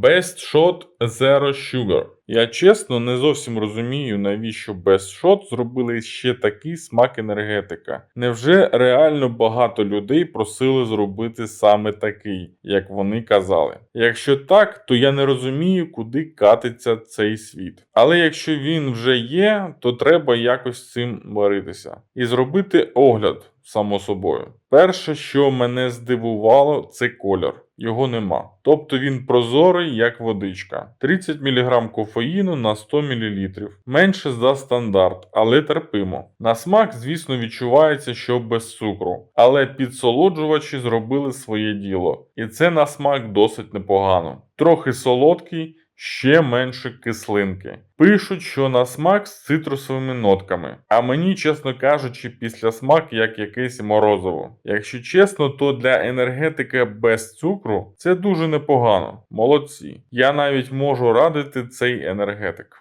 Best Shot Zero Sugar. Я чесно не зовсім розумію, навіщо Best Shot зробили ще такий смак енергетика. Невже реально багато людей просили зробити саме такий, як вони казали? Якщо так, то я не розумію, куди катиться цей світ. Але якщо він вже є, то треба якось цим боритися і зробити огляд, само собою. Перше, що мене здивувало, це колір. Його нема. Тобто він прозорий, як водичка. 30 мг кофеїну на 100 мл. Менше за стандарт, але терпимо. На смак, звісно, відчувається, що без цукру. Але підсолоджувачі зробили своє діло. І це на смак досить непогано. Трохи солодкий, ще менше кислинки. Пишуть, що на смак з цитрусовими нотками. А мені, чесно кажучи, після смак як якесь морозиво. Якщо чесно, то для енергетики без цукру це дуже непогано. Молодці. Я навіть можу радити цей енергетик.